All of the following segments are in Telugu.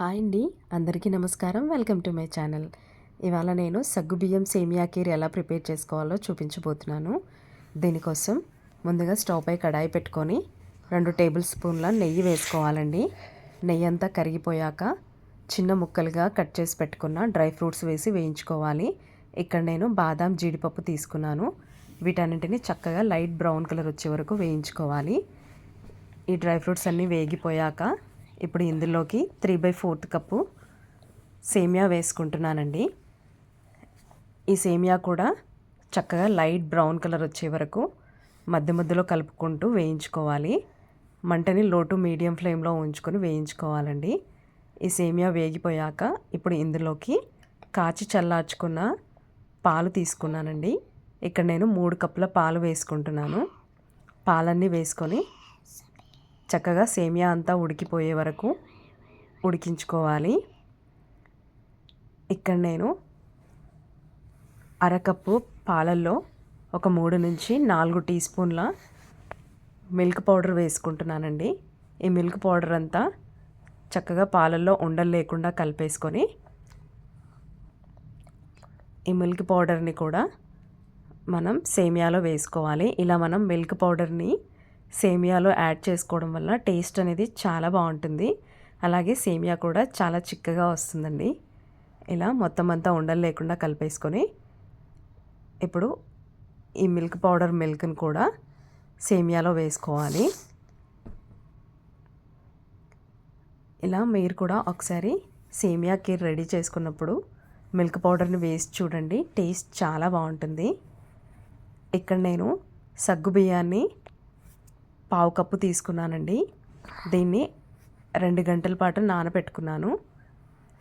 హాయ్ అండి. అందరికీ నమస్కారం. Welcome to my channel. ఇవాళ నేను సగ్గుబియ్యం సేమియా కీర్ ఎలా ప్రిపేర్ చేసుకోవాలో చూపించబోతున్నాను. దీనికోసం ముందుగా స్టవ్ పై కడాయి పెట్టుకొని రెండు టేబుల్ స్పూన్ల నెయ్యి వేసుకోవాలండి. నెయ్యి అంతా కరిగిపోయాక చిన్న ముక్కలుగా కట్ చేసి పెట్టుకున్న డ్రై ఫ్రూట్స్ వేసి వేయించుకోవాలి. ఇక్కడ నేను బాదాం జీడిపప్పు తీసుకున్నాను. వీటన్నింటిని చక్కగా లైట్ బ్రౌన్ కలర్ వచ్చే వరకు వేయించుకోవాలి. ఈ డ్రై ఫ్రూట్స్ అన్నీ వేగిపోయాక ఇప్పుడు ఇందులోకి త్రీ బై ఫోర్త్ కప్పు సేమియా వేసుకుంటున్నానండి. ఈ సేమియా కూడా చక్కగా లైట్ బ్రౌన్ కలర్ వచ్చే వరకు మధ్య మధ్యలో కలుపుకుంటూ వేయించుకోవాలి. మంటని లో టు మీడియం ఫ్లేమ్లో ఉంచుకొని వేయించుకోవాలండి. ఈ సేమియా వేగిపోయాక ఇప్పుడు ఇందులోకి కాచి చల్లార్చుకున్న పాలు తీసుకున్నానండి. ఇక్కడ నేను మూడు కప్పుల పాలు వేసుకుంటున్నాను. పాలన్నీ వేసుకొని చక్కగా సేమియా అంతా ఉడికిపోయే వరకు ఉడికించుకోవాలి. ఇక్కడ నేను అరకప్పు పాలల్లో ఒక మూడు నుంచి నాలుగు టీ స్పూన్ల మిల్క్ పౌడర్ వేసుకుంటున్నానండి. ఈ మిల్క్ పౌడర్ అంతా చక్కగా పాలల్లో ఉండలు లేకుండా కలిపేసుకొని ఈ మిల్క్ పౌడర్ని కూడా మనం సేమియాలో వేసుకోవాలి. ఇలా మనం మిల్క్ పౌడర్ని సేమియాలో యాడ్ చేసుకోవడం వల్ల టేస్ట్ అనేది చాలా బాగుంటుంది. అలాగే సేమియా కూడా చాలా చిక్కగా వస్తుందండి. ఇలా మొత్తం అంతా ఉండలు లేకుండా కలిపేసుకొని ఇప్పుడు ఈ మిల్క్ పౌడర్ మిల్క్ని కూడా సేమియాలో వేసుకోవాలి. ఇలా మీరు కూడా ఒకసారి సేమియా కీర్ రెడీ చేసుకున్నప్పుడు మిల్క్ పౌడర్ని వేసి చూడండి. టేస్ట్ చాలా బాగుంటుంది. ఇక్కడ నేను సగ్గు బియ్యాన్ని పావు కప్పు తీసుకున్నానండి. దీన్ని రెండు గంటల పాటు నానబెట్టుకున్నాను.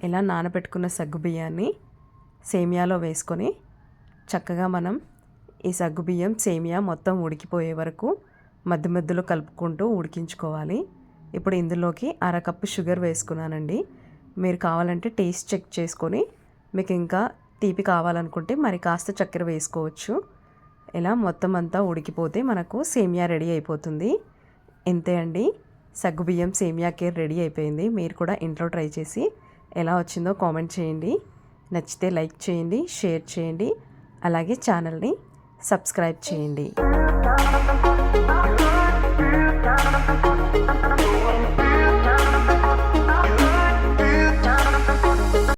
ఇలా నానబెట్టుకున్న సగ్గు బియ్యాన్ని సేమియాలో వేసుకొని చక్కగా మనం ఈ సగ్గు బియ్యం సేమియా మొత్తం ఉడికిపోయే వరకు మధ్య మధ్యలో కలుపుకుంటూ ఉడికించుకోవాలి. ఇప్పుడు ఇందులోకి అరకప్పు షుగర్ వేసుకున్నానండి. మీరు కావాలంటే టేస్ట్ చెక్ చేసుకొని మీకు ఇంకా తీపి కావాలనుకుంటే మరి కాస్త చక్కెర వేసుకోవచ్చు. ఇలా మొత్తం అంతా ఉడికిపోతే మనకు సేమియా రెడీ అయిపోతుంది. ఇంతే అండి? సగ్గుబియ్యం సేమియా కేర్ రెడీ అయిపోయింది. మీరు కూడా ఇంట్లో ట్రై చేసి ఎలా వచ్చిందో కామెంట్ చేయండి. నచ్చితే లైక్ చేయండి షేర్ చేయండి. అలాగే ఛానల్ని సబ్స్క్రైబ్ చేయండి.